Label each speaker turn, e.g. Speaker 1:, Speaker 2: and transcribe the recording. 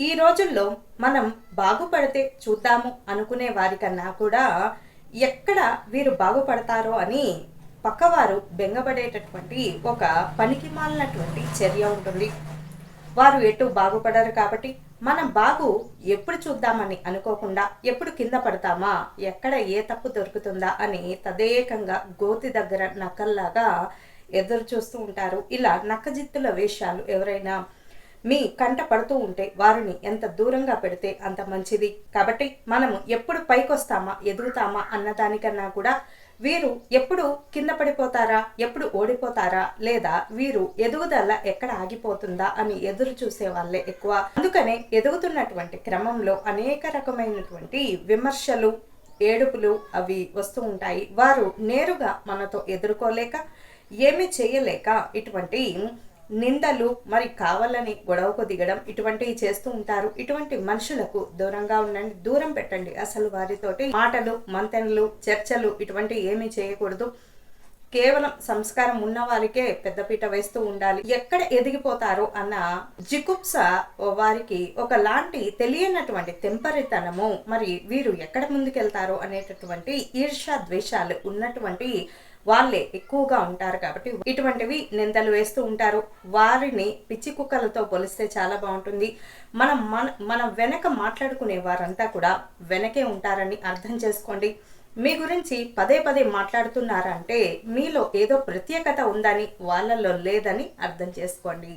Speaker 1: ఈ రోజుల్లో మనం బాగుపడితే చూద్దాము అనుకునే వారికన్నా కూడా ఎక్కడ వీరు బాగుపడతారో అని పక్కవారు బెంగపడేటటువంటి ఒక పనికి మాలినటువంటి చర్య ఉంటుంది. వారు ఎటు బాగుపడరు కాబట్టి మనం బాగు ఎప్పుడు చూద్దామని అనుకోకుండా ఎప్పుడు కింద పడతామా? ఎక్కడ ఏ తప్పు దొరుకుతుందా? అని తదేకంగా గోతి దగ్గర నక్కల్లాగా ఎదురు చూస్తూ ఉంటారు. ఇలా నక్కజిత్తుల వేషాలు ఎవరైనా మీ కంట పడుతూ ఉంటే వారిని ఎంత దూరంగా పెడితే అంత మంచిది. కాబట్టి మనము ఎప్పుడు పైకొస్తామా ఎదుగుతామా అన్నదానికన్నా కూడా వీరు ఎప్పుడు కింద పడిపోతారా ఎప్పుడు ఓడిపోతారా లేదా వీరు ఎదుగుదల ఎక్కడ ఆగిపోతుందా అని ఎదురు చూసే వాళ్ళే ఎక్కువ. అందుకనే ఎదుగుతున్నటువంటి క్రమంలో అనేక రకమైనటువంటి విమర్శలు ఏడుపులు అవి వస్తూ ఉంటాయి. వారు నేరుగా మనతో ఎదుర్కోలేక ఏమీ చేయలేక ఇటువంటి నిందలు మరి కావాలని గొడవకు దిగడం ఇటువంటివి చేస్తూ ఉంటారు. ఇటువంటి మనుషులకు దూరంగా ఉండండి దూరం పెట్టండి. అసలు వారితోటి మాటలు మంతెనలు చర్చలు ఇటువంటివి ఏమీ చేయకూడదు. కేవలం సంస్కారం ఉన్న వారికే పెద్దపీట వేస్తూ ఉండాలి. ఎక్కడ ఎదిగిపోతారో అన్న జికుప్స వారికి ఒకలాంటి తెలియనటువంటి తెంపరితనము. మరి వీరు ఎక్కడ ముందుకెళ్తారో అనేటటువంటి ఈర్షా ద్వేషాలు ఉన్నటువంటి వాళ్ళే ఎక్కువగా ఉంటారు కాబట్టి ఇటువంటివి నిందలు వేస్తూ ఉంటారు. వారిని పిచ్చి కుక్కలతో పోలిస్తే చాలా బాగుంటుంది. మనం మన మన వెనక మాట్లాడుకునే వారంతా కూడా వెనకే ఉంటారని అర్థం చేసుకోండి. మీ గురించి పదే పదే మాట్లాడుతున్నారంటే మీలో ఏదో ప్రత్యేకత ఉందని వాళ్ళలో లేదని అర్థం చేసుకోండి.